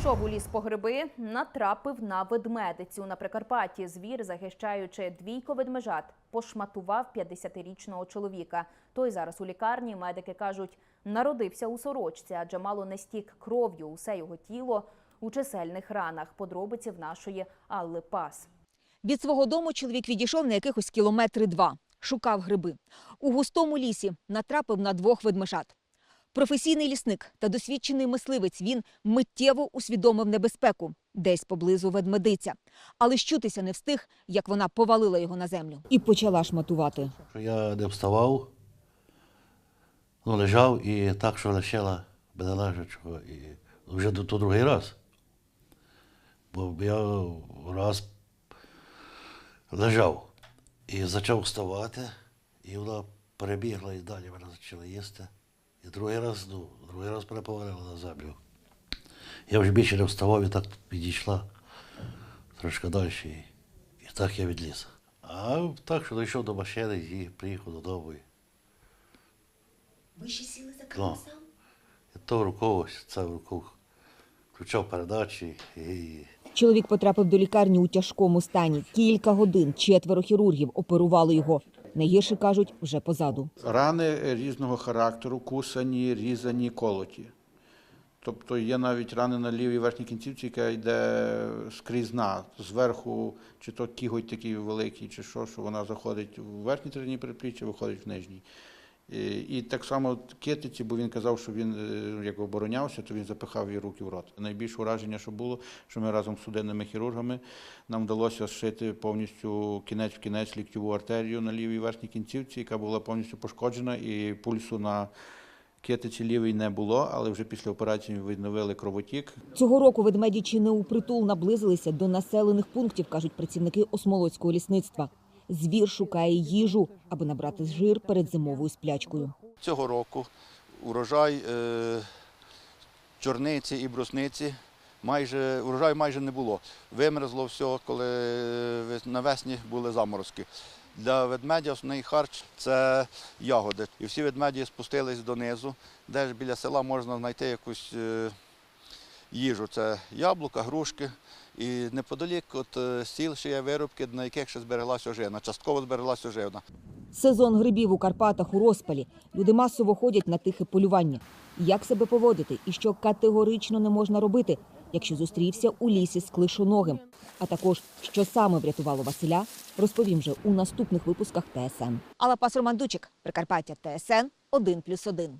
Пішов у ліс по гриби, натрапив на ведмедицю. На Прикарпатті звір, захищаючи двійко ведмежат, пошматував 50-річного чоловіка. Той зараз у лікарні. Медики кажуть, народився у сорочці, адже мало не стік кров'ю. Усе його тіло у чисельних ранах. Подробиці в нашої Алли Пас. Від свого дому чоловік відійшов на якихось кілометри два. Шукав гриби. У густому лісі натрапив на двох ведмежат. Професійний лісник та досвідчений мисливець він миттєво усвідомив небезпеку. Десь поблизу ведмедиця. Але щутися не встиг, як вона повалила його на землю. І почала шматувати. я не вставав, ну, лежав і так, що лишила мене лежачого. І вже до другий раз. Бо я раз лежав і почав вставати, і вона перебігла і далі мене почала їсти. І другий раз, ну, другий раз мене повалила на землю. Я вже більше не вставав і так підійшла трошки далі. І, так я відліз. А так, що дійшов до машини і приїхав додому. Ви ще сіли за Ну. кермо сам? і то рукою, це в руку включав передачі і Чоловік потрапив до лікарні у тяжкому стані. Кілька годин четверо хірургів оперували його. Найгірше кажуть, вже позаду. Рани різного характеру, кусані, різані, колоті. Тобто є навіть рани на лівій верхній кінцівці, яка йде скрізна, зверху, чи то кіготь такий великий, чи що, що вона заходить в верхній третині передпліччя, виходить в нижній. І, так само китиці, бо він казав, що він е, як оборонявся, то він запихав її руки в рот. Найбільше ураження, що було, що ми разом з судинними хірургами нам вдалося зшити повністю кінець в кінець ліктьову артерію на лівій верхній кінцівці, яка була повністю пошкоджена, і пульсу на китиці лівій не було, але вже після операції відновили кровотік. Цього року ведмеді чи не упритул наблизилися до населених пунктів, кажуть працівники Осмолоцького лісництва. Звір шукає їжу, аби набрати жир перед зимовою сплячкою. Цього року урожай е, чорниці і брусниці майже урожаю майже не було. Вимерзло все, коли навесні були заморозки. Для ведмедя основний харч це ягоди. І всі ведмеді спустились донизу, де ж біля села можна знайти якусь е, їжу. Це яблука, грушки. І неподалік от е, сіл ще є виробки, на яких ще збереглася ожина. Частково збереглася ожина. Сезон грибів у Карпатах у розпалі. Люди масово ходять на тихе полювання. Як себе поводити і що категорично не можна робити, якщо зустрівся у лісі з клишоногим. А також, що саме врятувало Василя, розповім вже у наступних випусках ТСН. Алла Пас Роман Дучик, Прикарпаття ТСН 1+,1.